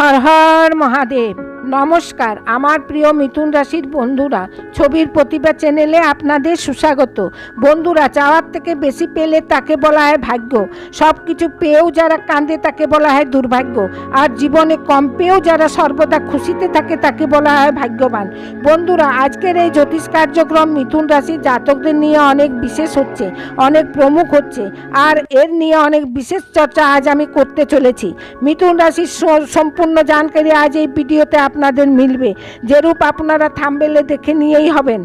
हर हर महादेव। নমস্কার, আমার প্রিয় মিথুন রাশির বন্ধুরা, ছবির প্রতিভা চ্যানেলে আপনাদের সুস্বাগত। বন্ধুরা চাওয়ার থেকে বেশি পেলে তাকে বলা হয় ভাগ্য। সব কিছু পেয়েও যারা কাঁদে তাকে বলা হয় দুর্ভাগ্য। আর জীবনে কম পেয়েও যারা সর্বদা খুশিতে থাকে তাকে বলা হয় ভাগ্যবান। বন্ধুরা, আজকের এই জ্যোতিষ কার্যক্রম মিথুন রাশির জাতকদের নিয়ে অনেক বিশেষ হচ্ছে, অনেক প্রমুখ হচ্ছে। আর এর নিয়ে অনেক বিশেষ চর্চা আজ আমি করতে চলেছি। মিথুন রাশির সম্পূর্ণ জানকারি আজ এই ভিডিওতে আপনাদের মিলবে। যেরূপ আপনারা থামবেলে দেখে নিয়েই হবেন।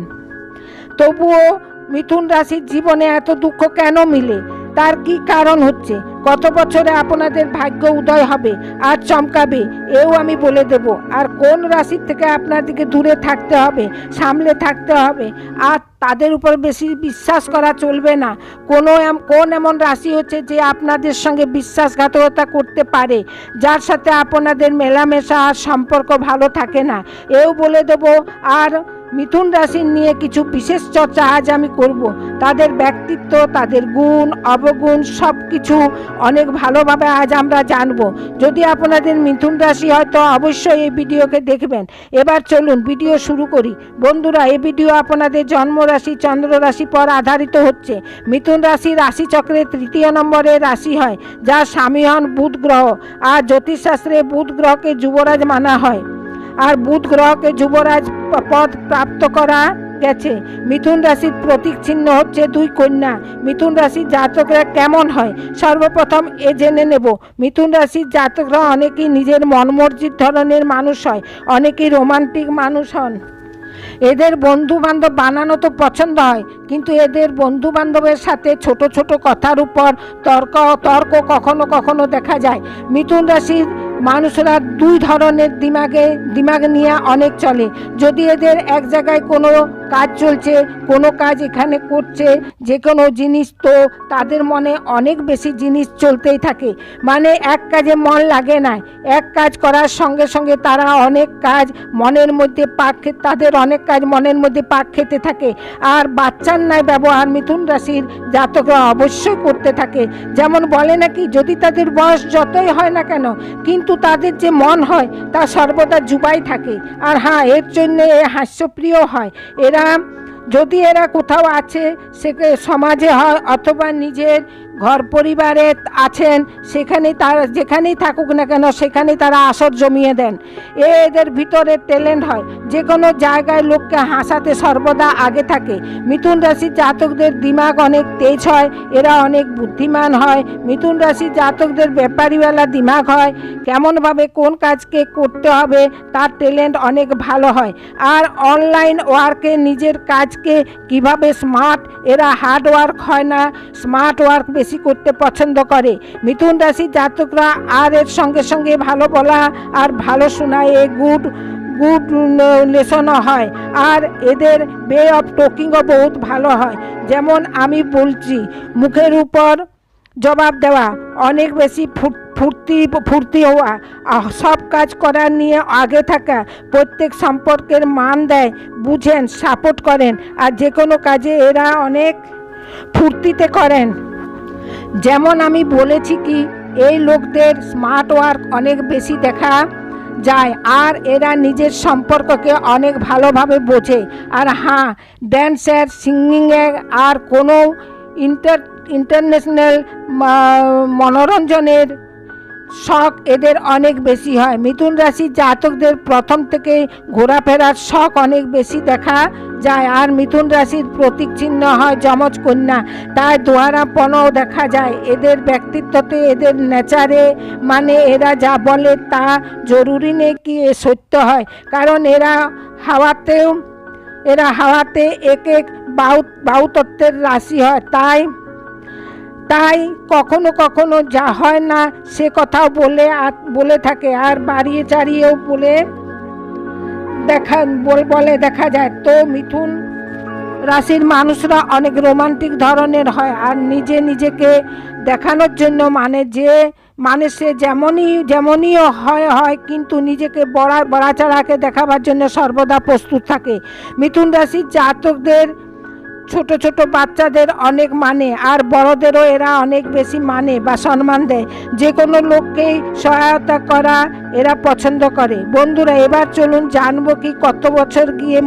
তবুও মিথুন রাশির জীবনে এত দুঃখ কেন মিলে? তার কি কারণ হচ্ছে? কত বছরে আপনাদের ভাগ্য উদয় হবে? আর চমকাবে? এও আমি বলে দেব। আর কোন রাশির থেকে আপনাদেরকে দূরে থাকতে হবে, সামলে থাকতে হবে? আর তাদের উপর বেশি বিশ্বাস করা চলবে না। কোনো কোন এমন রাশি হচ্ছে যে আপনাদের সঙ্গে বিশ্বাসঘাতকতা করতে পারে, যার সাথে আপনাদের মেলামেশা আর সম্পর্ক ভালো থাকে না। এও বলে দেব, আর মিথুন রাশির নিয়ে কিছু বিশেষ চর্চা আজ আমি করব। তাদের ব্যক্তিত্ব, তাদের গুণ, অবগুণ সব কিছু অনেক ভালোভাবে আজ আমরা জানব। যদি আপনাদের মিথুন রাশি হয়, তো অবশ্যই এই ভিডিওকে দেখবেন। এবার চলুন ভিডিও শুরু করি। বন্ধুরা, এই ভিডিও আপনাদের জন্ম রাশি, চন্দ্র রাশি পর আধারিত হচ্ছে। মিথুন রাশি রাশি চক্রের তৃতীয় নম্বরে রাশি হয় যা স্বামী হন বুধ গ্রহ। আর জ্যোতিষশাস্ত্রে বুধ গ্রহকে যুবরাজ মানা হয়। আর বুধ গ্রহকে যুবরাজ পদ প্রাপ্ত করা গেছে। মিথুন রাশির প্রতীক চিহ্ন হচ্ছে দুই কন্যা। মিথুন রাশির জাতকরা কেমন হয়? সর্বপ্রথম এ জেনে নেব। মিথুন রাশির জাতকরা অনেকেই নিজের মনমর্জিত ধরনের মানুষ হয়, অনেকেই রোমান্টিক মানুষ হন। এদের বন্ধু বান্ধব বানানো তো পছন্দ হয়, কিন্তু এদের বন্ধু বান্ধবের সাথে ছোট ছোট কথার উপর তর্ক তর্ক কখনো কখনো দেখা যায়। মিথুন রাশির মানুষরা দুই ধরনের দিমাগে, দিমাগ নিয়ে অনেক চলে। যদি এদের এক জায়গায় কোনো কাজ চলছে, কোনো কাজ এখানে করছে, যে কোনো জিনিস, তো তাদের মনে অনেক বেশি জিনিস চলতেই থাকে। মানে এক কাজে মন লাগে না। এক কাজ করার সঙ্গে সঙ্গে তারা অনেক কাজ মনের মধ্যে পাক তাদের অনেক কাজ মনের মধ্যে পাক খেতে থাকে। আর বাচ্চার ন্যায় ব্যবহার মিথুন রাশির জাতকরা অবশ্যই করতে থাকে। যেমন বলে নাকি, যদি তাদের বয়স যতই হয় না কেন, কিন্তু তাদের যে মন হয়, তা সর্বদা জুবাই থাকে। আর হ্যাঁ এর জন্য এ হাস্যপ্রিয় হয়। এরা, যদি এরা কোথাও আছে, সে সমাজে হয়, অথবা নিজের ঘর পরিবারে আছেন সেখানে তারা, যেখানেই থাকুক না কেন সেখানে তারা আসর জমিয়ে দেন। এদের ভিতরে ট্যালেন্ট হয়। যে কোনো জায়গায় লোককে হাসাতে সর্বদা আগে থাকে। মিথুন রাশির জাতকদের দিমাগ অনেক তেজ হয়, এরা অনেক বুদ্ধিমান হয়। মিথুন রাশির জাতকদের ব্যাপারীওয়ালা দিমাগ হয়, কেমনভাবে কোন কাজকে করতে হবে, তার ট্যালেন্ট অনেক ভালো হয়। আর অনলাইন ওয়ার্কে নিজের কাজকে কীভাবে স্মার্ট, এরা হার্ড ওয়ার্ক হয় না, স্মার্ট ওয়ার্ক বেশি করতে পছন্দ করে। মিথুন রাশির জাতকরা আর এর সঙ্গে সঙ্গে ভালো বলা আর ভালো শোনায় এ গুড গুড লেসনও হয়। আর এদের বে অফ টকিংও বহুত ভালো হয়। যেমন আমি বলছি, মুখের উপর জবাব দেওয়া, অনেক বেশি ফুট- ফুর্তি ফুর্তি হওয়া সব কাজ করার নিয়ে আগে থাকা, প্রত্যেক সম্পর্কের মান দেয়, বুঝেন সাপোর্ট করেন। আর যে কোনো কাজে এরা অনেক ফুর্তিতে করেন। যেমন আমি বলেছি কি, এই লোকদের স্মার্ট ওয়ার্ক অনেক বেশি দেখা যায় আর এরা নিজের সম্পর্ককে অনেক ভালোভাবে বোঝে। আর হ্যাঁ ড্যান্সের সিঙ্গিংয়ের আর কোনো ইন্টার ইন্টারন্যাশনাল মনোরঞ্জনের শখ এদের অনেক বেশি হয়। মিথুন রাশির জাতকদের প্রথম থেকে ঘোরাফেরার শখ অনেক বেশি দেখা যায় আর মিথুন রাশির প্রতীক চিহ্ন হয় যমজ কন্যা। তাই দোয়ারাপনও দেখা যায়। এদের ব্যক্তিত্বতে, এদের নেচারে মানে এরা যা বলে তা জরুরি নেই কি সত্য হয়? কারণ এরা হাওয়াতেও, এরা হাওয়াতে এক এক বায়ু বায়ুতত্ত্বের রাশি হয়। তাই তাই কখনো কখনো যা হয় না, সে কথাও বলে বলে থাকে। আর বাড়িয়ে চাড়িয়েও বলে দেখা বলে দেখা যায়। তো মিথুন রাশির মানুষরা অনেক রোমান্টিক ধরনের হয় আর নিজে নিজেকে দেখানোর জন্য মানে যে মানে সে যেমনই, যেমনইও হয় হয়, কিন্তু নিজেকে বড়া, বড়াচাড়াকে দেখাবার জন্য সর্বদা প্রস্তুত থাকে। মিথুন রাশির জাতকদের ছোট ছোট বাচ্চাদের অনেক মানে আর বড়দেরও এরা অনেক বেশি মানে বা সম্মান দেয়। যে কোনো লোককেই সহায়তা করা এরা পছন্দ করে। বন্ধুরা, এবার চলুন জানব কি কত বছর গিয়ে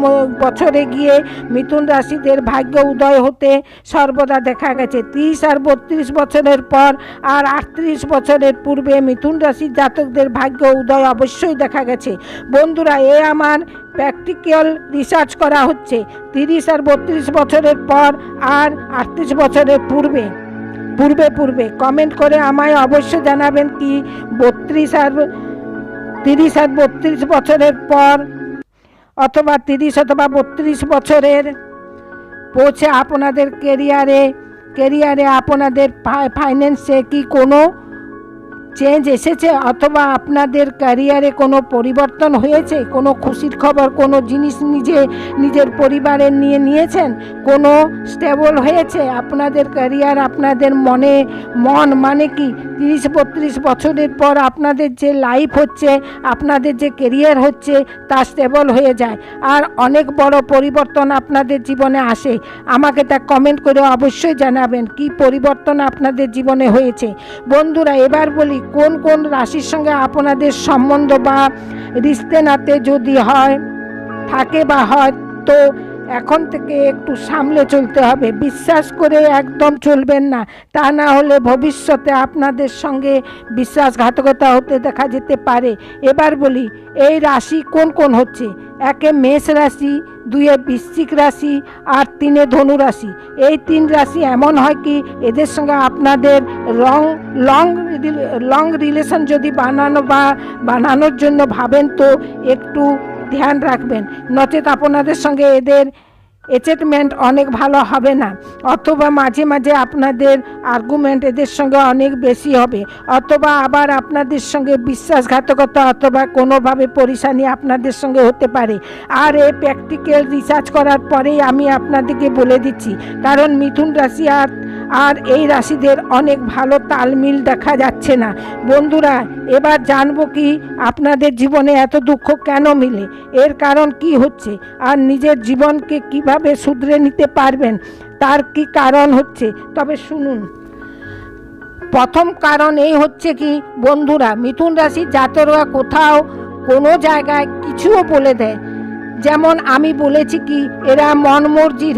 বছরে গিয়ে মিথুন রাশিদের ভাগ্য উদয় হতে সর্বদা দেখা গেছে। তিরিশ আর বত্রিশ বছরের পর আর আটত্রিশ বছরের পূর্বে মিথুন রাশির জাতকদের ভাগ্য উদয় অবশ্যই দেখা গেছে। বন্ধুরা, এ আমার প্র্যাকটিক্যাল রিসার্চ করা হচ্ছে। তিরিশ আর বত্রিশ বছরের পর আর আটত্রিশ বছরের পূর্বে পূর্বে পূর্বে। কমেন্ট করে আমায় অবশ্য জানাবেন কি বত্রিশ আর তিরিশ আর বত্রিশ বছরের পর অথবা তিরিশ অথবা বত্রিশ বছরের পৌঁছে আপনাদের কেরিয়ারে কেরিয়ারে আপনাদের ফাইন্যান্সে কি কোনো চেঞ্জ এসেছে অথবা আপনাদের ক্যারিয়ারে কোনো পরিবর্তন হয়েছে? কোনো খুশির খবর, কোনো জিনিস নিজে, নিজের পরিবারের নিয়ে নিয়েছেন? কোনো স্টেবল হয়েছে? আপনাদের ক্যারিয়ার আপনাদের মনে, মন মানে কি? তিরিশ, বত্রিশ বছরের পর আপনাদের যে লাইফ হচ্ছে, আপনাদের যে কেরিয়ার হচ্ছে, তা স্টেবল হয়ে যায়। আর অনেক বড় পরিবর্তন আপনাদের জীবনে আসে। আমাকে তা কমেন্ট করে অবশ্যই জানাবেন, কি পরিবর্তন আপনাদের জীবনে হয়েছে? বন্ধুরা, এবার বলি কোন কোন রাশির সঙ্গে আপনাদের সম্বন্ধ বা রিস্তে নাতে যদি হয়, থাকে বা হয়, তো এখন থেকে একটু সামলে চলতে হবে। বিশ্বাস করে একদম চলবেন না। তা না হলে ভবিষ্যতে আপনাদের সঙ্গে বিশ্বাসঘাতকতা হতে দেখা যেতে পারে। এবার বলি, এই রাশি কোন কোন হচ্ছে? একে মেষ রাশি, দুয়ে বৃশ্চিক রাশি, আর তিনে ধনু রাশি। এই তিন রাশি এমন হয় কি, এদের সঙ্গে আপনাদের রং, লং লং রিলেশন যদি বানানো বা বানানোর জন্য ভাবেন তো একটু ধ্যান রাখবেন। নচেত আপনাদের সঙ্গে এদের এচেটমেন্ট অনেক ভালো হবে না। অথবা মাঝে মাঝে আপনাদের আর্গুমেন্ট এদের সঙ্গে অনেক বেশি হবে। অথবা আবার আপনাদের সঙ্গে বিশ্বাসঘাতকতা অথবা কোনোভাবে পরিশানি আপনাদের সঙ্গে হতে পারে। আর এই প্র্যাকটিক্যাল রিসার্চ করার পরেই আমি আপনাদেরকে বলে দিচ্ছি। কারণ মিথুন রাশি আর আর এই রাশিদের অনেক ভালো তালমিল দেখা যাচ্ছে না। বন্ধুরা, এবার জানব কি আপনাদের জীবনে এত দুঃখ কেন মিলে? এর কারণ কি হচ্ছে? আর নিজের জীবনকে কীভাবে শুধরে নিতে পারবেন? তার কি কারণ হচ্ছে? তবে শুনুন। প্রথম কারণ এই হচ্ছে কি, বন্ধুরা, মিথুন রাশির জাতকরা কোথাও কোনো জায়গায় কিছুও বলে দেয়। যেমন আমি বলেছি কি, এরা মন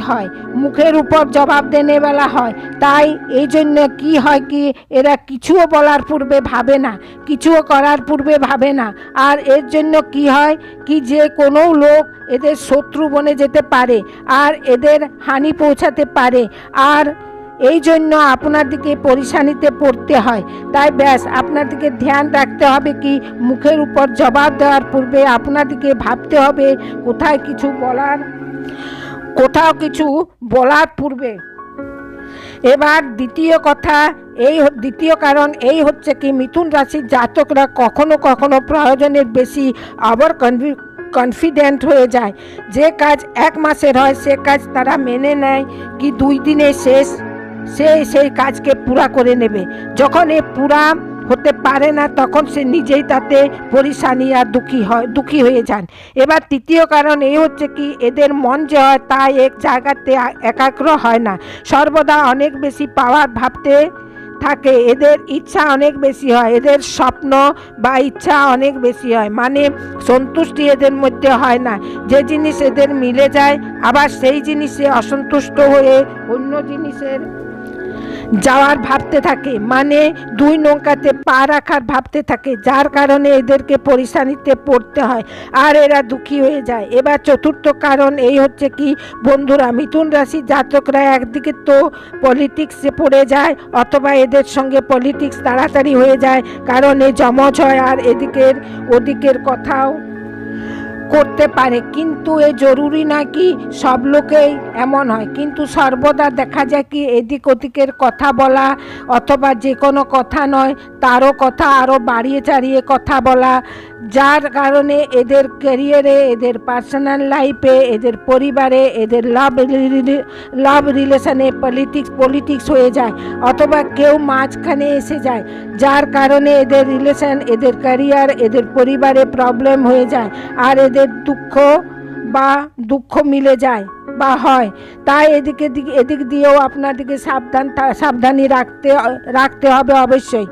হয়, মুখের উপর জবাব দেনে বেলা হয়। তাই এই জন্য কি হয় কি, এরা কিছুও বলার পূর্বে ভাবে না, কিছুও করার পূর্বে ভাবে না। আর এর জন্য কি হয় কি, যে কোনো লোক এদের শত্রু বনে যেতে পারে, আর এদের হানি পৌঁছাতে পারে। আর এই জন্য আপনাদেরকে পরিশানিতে পড়তে হয়। তাই ব্যাস আপনাদেরকে ধ্যান রাখতে হবে কি, মুখের উপর জবাব দেওয়ার পূর্বে আপনাদেরকে ভাবতে হবে, কোথায় কিছু বলার, কোথাও কিছু বলার পূর্বে। এবার দ্বিতীয় কথা, এই দ্বিতীয় কারণ এই হচ্ছে কি, মিথুন রাশির জাতকরা কখনো কখনো প্রয়োজনের বেশি আবার কনফিডেন্ট হয়ে যায়। যে কাজ এক মাসের হয়, সে কাজ তারা মেনে নেয়। কি দুই দিনে শেষ সে সেই কাজকে পুরা করে নেবে। যখন এ পুরা হতে পারে না, তখন সে নিজেই তাতে পরিশানি আর দুঃখী হয়, দুঃখী হয়ে যান। এবার তৃতীয় কারণ এই হচ্ছে কি, এদের মন যে হয় তা এক জায়গাতে একাগ্র হয় না। সর্বদা অনেক বেশি পাওয়ার ভাবতে থাকে, এদের ইচ্ছা অনেক বেশি হয়, এদের স্বপ্ন বা ইচ্ছা অনেক বেশি হয় মানে সন্তুষ্টি এদের মধ্যে হয় না। যে জিনিস এদের মিলে যায়, আবার সেই জিনিসে অসন্তুষ্ট হয়ে অন্য জিনিসের যাওয়ার ভাবতে থাকে। মানে দুই নৌকাতে পা রাখার ভাবতে থাকে, যার কারণে এদেরকে পরিশানিতে পড়তে হয় আর এরা দুঃখী হয়ে যায়। এবার চতুর্থ কারণ এই হচ্ছে কি, বন্ধুরা, মিথুন রাশি জাতকরা একদিকে তো পলিটিক্সে পড়ে যায়, অথবা এদের সঙ্গে পলিটিক্স তাড়াতাড়ি হয়ে যায়, কারণ এ জমজ হয় আর এদিকের, ওদিকের কথাও করতে পারে, কিন্তু এ জরুরি না কি সব লোকেই এমন হয়। কিন্তু সর্বদা দেখা যায় কি এদিক ওদিকের কথা বলা অথবা যে কোনো কথা নয়, তারও কথা আরও বাড়িয়ে চাড়িয়ে কথা বলা যার কারণে এদের ক্যারিয়ারে, এদের পার্সোনাল লাইফে, এদের পরিবারে, এদের লাভ লাভ রিলেশনে পলিটিক্স পলিটিক্স হয়ে যায় অথবা কেউ মাঝখানে এসে যায়। যার কারণে এদের রিলেশন, এদের ক্যারিয়ার, এদের পরিবারে প্রবলেম হয়ে যায় আর এদের দুঃখ বা দুঃখ মিলে যায় বা হয়। তাই এদিকে দিকে এদিক দিয়েও আপনাদেরকে সাবধান সাবধানী রাখতে রাখতে হবে অবশ্যই।